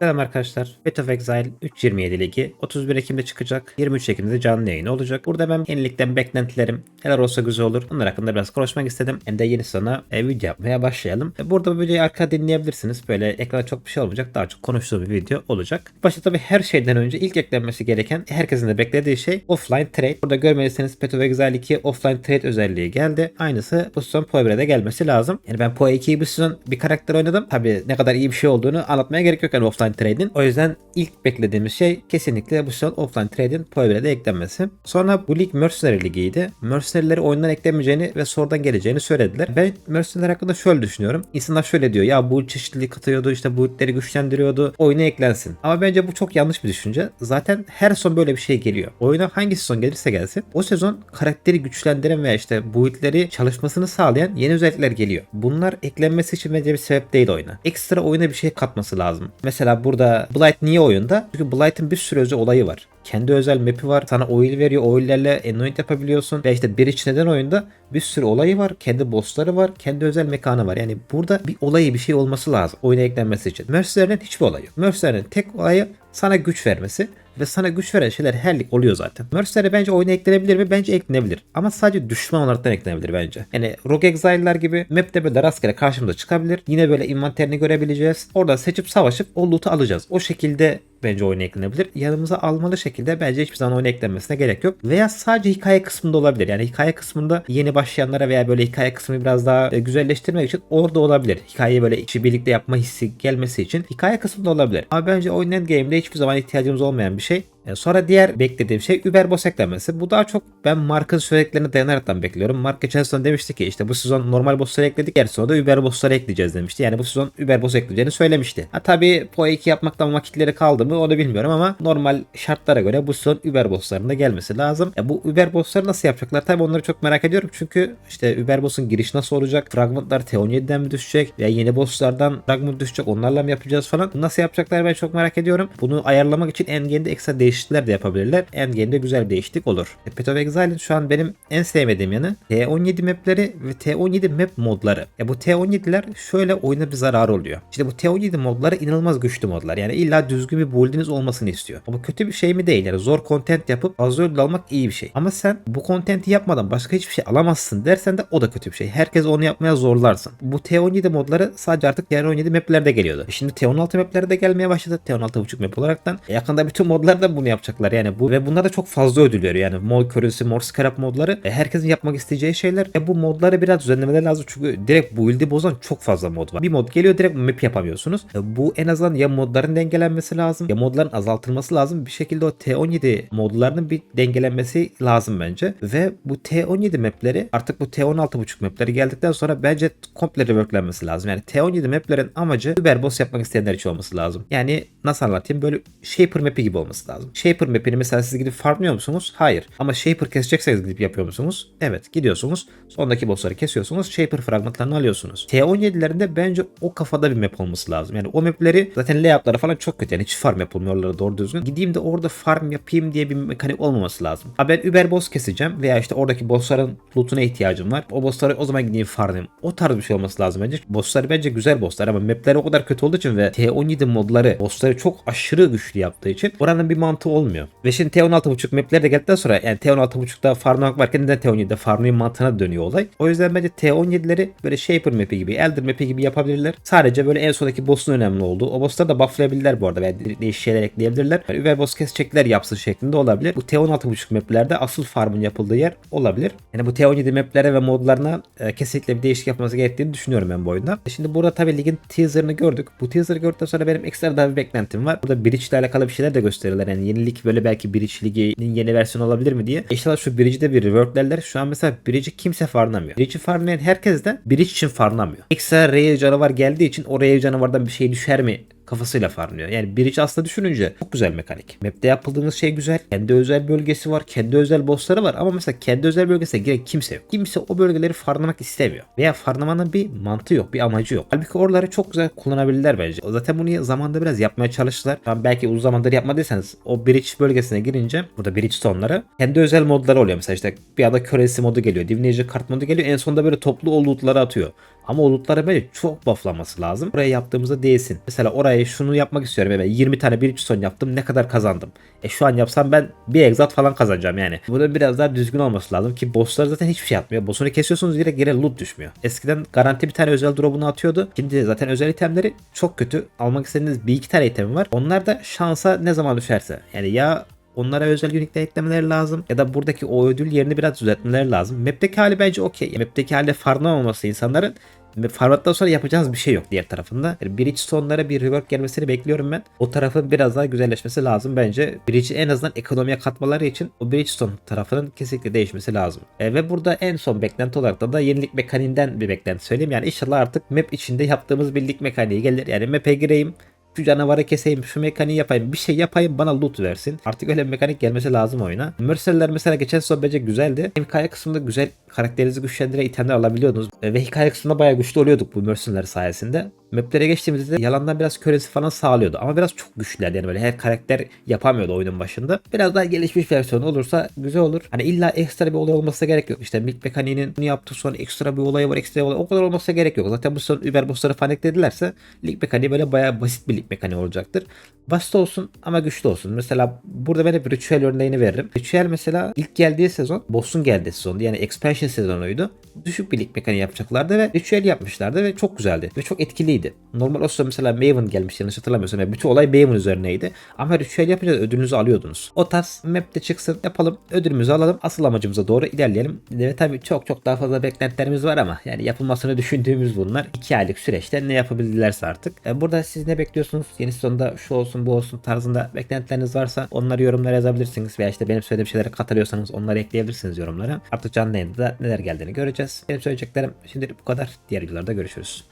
Selam arkadaşlar. Path of Exile 3.27 ligi 31 Ekim'de çıkacak. 23 Ekim'de canlı yayın olacak. Burada ben yenilikten beklentilerim neler olsa güzel olur. Bunlar hakkında biraz konuşmak istedim. Hem de yeni sezona e, video yapmaya başlayalım. E, burada bu videoyu arka dinleyebilirsiniz. Böyle ekranda çok bir şey olmayacak. Daha çok konuştuğum bir video olacak. Başta tabii her şeyden önce ilk eklenmesi gereken herkesin de beklediği şey offline trade. Burada görmelisiniz Path of Exile 2 offline trade özelliği geldi. Aynısı bu sezon Poe 1'e de gelmesi lazım. Yani ben Poe 2'yi bu sezon bir karakter oynadım. Tabii ne kadar iyi bir şey olduğunu anlatmaya gerek yok yani offline trade'in. O yüzden ilk beklediğimiz şey kesinlikle bu sezon offline trade'in Poe 1'e de eklenmesi. Sonra bu lig Mercenary ligiydi. Mercenary'leri oyundan eklemeyeceğini ve sonradan geleceğini söylediler. Ben Mercenary hakkında şöyle düşünüyorum. İnsanlar şöyle diyor ya bu çeşitliliği katıyordu işte bu itleri güçlendiriyordu. Oyuna eklensin. Ama bence bu çok yanlış bir düşünce. Zaten her son böyle bir şey geliyor. Oyuna hangi sezon gelirse gelsin o sezon karakteri güçlendiren veya işte bu itleri çalışmasını sağlayan yeni özellikler geliyor. Bunlar eklenmesi için bence bir sebep değil oyuna. Ekstra oyuna bir şey katması lazım. Mesela burada Blight niye oyunda? Çünkü Blight'ın bir sürü özel olayı var. Kendi özel map'i var. Sana oil veriyor. Oil'lerle anoint yapabiliyorsun. Ve işte iç neden oyunda bir sürü olayı var. Kendi bossları var. Kendi özel mekanı var. Yani burada bir olayı bir şey olması lazım. Oyuna eklenmesi için. Mercenary'nin hiçbir olayı yok. Mercenary'nin tek olayı sana güç vermesi ve sana güç veren şeyler her lig oluyor zaten. Mercenary bence oyuna eklenebilir mi? Bence eklenebilir. Ama sadece düşman olaraktan eklenebilir bence. Yani Rogue Exile'lar gibi map'te böyle rastgele karşımıza çıkabilir. Yine böyle inventerini görebileceğiz. Oradan seçip savaşıp o loot'u alacağız. O şekilde bence oyuna eklenebilir. Yanımıza almalı şekilde bence hiçbir zaman oyuna eklenmesine gerek yok. Veya sadece hikaye kısmında olabilir. Yani hikaye kısmında yeni başlayanlara veya böyle hikaye kısmını biraz daha e, güzelleştirmek için orada olabilir. Hikayeyi böyle işi birlikte yapma hissi gelmesi için hikaye kısmında olabilir. Ama bence oyun endgame'de hiçbir zaman ihtiyacımız olmayan bir şey. E, Sonra diğer beklediğim şey Uber Boss eklenmesi. Bu daha çok ben Mark'ın söylediklerine dayanaraktan bekliyorum. Mark geçen sezon demişti ki işte bu sezon normal bossları ekledik. Her sezonda Uber Boss'ları ekleyeceğiz demişti. Yani bu sezon Uber Boss ekleyeceğini söylemişti. Ha tabii Poe 2 yapmaktan vakitleri kaldı mı onu bilmiyorum ama normal şartlara göre bu sezon Uber Boss'ların da gelmesi lazım. E, bu Uber Boss'ları nasıl yapacaklar? Tabii onları çok merak ediyorum. Çünkü işte Uber Boss'un girişi nasıl olacak? Fragmentlar T17'den mi düşecek? Veya yeni bosslardan fragment düşecek? Onlarla mı yapacağız falan? Nasıl yapacaklar ben çok merak ediyorum. Bunu ayarlamak için Endgame'de ekstra değişiklikler de yapabilirler. Endgame'de güzel bir değişiklik olur. E, Path of Exile'in şu an benim en sevmediğim yanı T17 mapleri ve T17 map modları. Ya bu T17'ler şöyle oyuna bir zarar oluyor. İşte bu T17 modları inanılmaz güçlü modlar. Yani illa düzgün bir build'iniz olmasını istiyor. Ama kötü bir şey mi değil. Yani zor content yapıp fazla ödül almak iyi bir şey. Ama sen bu content'i yapmadan başka hiçbir şey alamazsın dersen de o da kötü bir şey. Herkes onu yapmaya zorlarsın. Bu T17 modları sadece artık diğer 17 maplerde geliyordu. E Şimdi T16 maplerde de gelmeye başladı. T16.5 map olaraktan. E yakında bütün modlar da bunu yapacaklar. Yani bu ve bunlar da çok fazla ödül veriyor. Yani mod körüsü, mor scarab modları e, herkesin yapmak isteyeceği şeyler. E bu modları biraz düzenlemeler lazım çünkü direkt bu build'i bozan çok fazla mod var. Bir mod geliyor direkt map yapamıyorsunuz. E, bu en azından ya modların dengelenmesi lazım ya modların azaltılması lazım. Bir şekilde o T17 modlarının bir dengelenmesi lazım bence. Ve bu T17 mapleri artık bu T16.5 mapleri geldikten sonra bence komple reworklenmesi lazım. Yani T17 maplerin amacı Uber boss yapmak isteyenler için olması lazım. Yani nasıl anlatayım böyle Shaper map'i gibi olması lazım. Shaper map'ini mesela siz gidip farmlıyor musunuz? Hayır. Ama Shaper kesecekseniz gidip yapıyor musunuz? Evet gidiyorsunuz. Sondaki bossları kesiyorsunuz. Shaper fragmentlarını alıyorsunuz. T17'lerinde bence o kafada bir map olması lazım. Yani o mapleri zaten layoutları falan çok kötü. Yani hiç farm yapılmıyorlar doğru düzgün. Gideyim de orada farm yapayım diye bir mekanik olmaması lazım. Ha ben Uber boss keseceğim veya işte oradaki bossların lootuna ihtiyacım var. O bossları o zaman gideyim farmlayayım. O tarz bir şey olması lazım bence. Bosslar bence güzel bosslar ama mapleri o kadar kötü olduğu için ve T17 modları bossları çok aşırı güçlü yaptığı için oranın bir mantığı olmuyor. Ve şimdi T16.5 mapleri de geldikten sonra yani T16.5'da farmlamak varken neden T17'de farmlayayım mantığına dönüyor olay. O yüzden bence T17'leri böyle Shaper map'i gibi, Elder map'i gibi yapabilirler. Sadece böyle en sondaki boss'un önemli olduğu. O boss'ları da bufflayabilirler bu arada de- değişik şeyler ekleyebilirler. Yani Uber boss kesecekler yapsın şeklinde olabilir. Bu T16.5 maplerde asıl farmın yapıldığı yer olabilir. Yani bu T17 maplere ve modlarına e, kesinlikle bir değişiklik yapması gerektiğini düşünüyorum ben bu oyunda. Şimdi burada tabii ligin teaserını gördük. Bu teaser'ı gördükten sonra benim ekstra daha bir beklentim var. Burada Bridge ile alakalı bir şeyler de gösterirler. Yani yenilik böyle belki Bridge liginin yeni versiyonu olabilir mi diye. İnşallah şu Bridge'de bir reworklerler. Şu an mesela Bridge'i kimse farmlamıyor. Bridge'i farmlayan herkes de Bridge için farmlamıyor. Ekstra Rare canavar geldiği için o Rare canavardan bir şey düşer mi kafasıyla farmlıyor. Yani Bridge aslında düşününce çok güzel mekanik. Map'te yapıldığınız şey güzel. Kendi özel bölgesi var. Kendi özel bossları var. Ama mesela kendi özel bölgesine giren kimse yok. Kimse o bölgeleri farmlamak istemiyor. Veya farmlamanın bir mantığı yok. Bir amacı yok. Halbuki oraları çok güzel kullanabilirler bence. Zaten bunu zamanda biraz yapmaya çalıştılar. Ben belki uzun zamandır yapmadıysanız o Bridge bölgesine girince burada Bridgestone'lara kendi özel modları oluyor. Mesela işte bir ada köresi modu geliyor. Divination kart modu geliyor. En sonunda böyle toplu o atıyor. Ama o lootları böyle çok bufflaması lazım. Oraya yaptığımızda değilsin. Mesela oraya ay şunu yapmak istiyorum. Ben 20 tane birinci son yaptım. Ne kadar kazandım? E şu an yapsam ben bir egzat falan kazanacağım yani. Bunun biraz daha düzgün olması lazım ki bosslar zaten hiçbir şey yapmıyor. Boss'unu kesiyorsunuz direkt yere loot düşmüyor. Eskiden garanti bir tane özel drop'unu atıyordu. Şimdi zaten özel itemleri çok kötü. Almak istediğiniz bir iki tane item var. Onlar da şansa ne zaman düşerse. Yani ya Onlara özel unique eklemeleri lazım ya da buradaki o ödül yerini biraz düzeltmeleri lazım. Map'teki hali bence okey. Map'teki halde farmlamaması insanların ve farmattan sonra yapacağınız bir şey yok diğer tarafında. Yani Bridge sonlara bir rework gelmesini bekliyorum ben. O tarafın biraz daha güzelleşmesi lazım bence. Bridge'i en azından ekonomiye katmaları için o Bridgestone tarafının kesinlikle değişmesi lazım. E, ve burada en son beklenti olarak da, da yenilik mekaniğinden bir beklenti söyleyeyim. Yani inşallah artık map içinde yaptığımız birlik mekaniği gelir. Yani map'e gireyim şu canavarı keseyim, şu mekaniği yapayım, bir şey yapayım bana loot versin. Artık öyle bir mekanik gelmesi lazım oyuna. Mercenary'ler mesela geçen sezon bence güzeldi. Hem hikaye kısmında güzel karakterinizi güçlendiren itemler alabiliyordunuz. E, Ve hikaye kısmında bayağı güçlü oluyorduk bu Mercenary'ler sayesinde. Maplere geçtiğimizde de yalandan biraz köresi falan sağlıyordu. Ama biraz çok güçlülerdi yani böyle her karakter yapamıyordu oyunun başında. Biraz daha gelişmiş versiyonu olursa güzel olur. Hani illa ekstra bir olay olmasına gerek yok. İşte Milk Mekaniğinin bunu yaptığı sonra ekstra bir olay var, ekstra bir olay. O kadar olmasına gerek yok. Zaten bu son Uber bossları falan ekledilerse Lig Mekaniği böyle bayağı basit bir lig mekaniği olacaktır. Basit olsun ama güçlü olsun. Mesela burada ben hep Ritual örneğini veririm. Ritual mesela ilk geldiği sezon boss'un geldiği sezondu. Yani expansion sezonuydu. Düşük bir lig mekaniği yapacaklardı ve Ritual yapmışlardı ve çok güzeldi. Ve çok etkiliydi. Normal olsa mesela Maven gelmiş yanlış hatırlamıyorsam. Yani bütün olay Maven üzerineydi. Ama Ritual yapınca ödülünüzü alıyordunuz. O tarz map'te çıksın yapalım ödülümüzü alalım. Asıl amacımıza doğru ilerleyelim. Ve tabii çok çok daha fazla beklentilerimiz var ama yani yapılmasını düşündüğümüz bunlar. 2 aylık süreçte ne yapabildilerse artık. E, Burada siz ne bekliyorsunuz? Yeni sezonda şu olsun bu olsun tarzında beklentileriniz varsa onları yorumlara yazabilirsiniz. Veya işte benim söylediğim şeylere katılıyorsanız onları ekleyebilirsiniz yorumlara. Artık canlı yayında da neler geldiğini göreceğiz. Benim söyleyeceklerim şimdilik bu kadar. Diğer videolarda görüşürüz.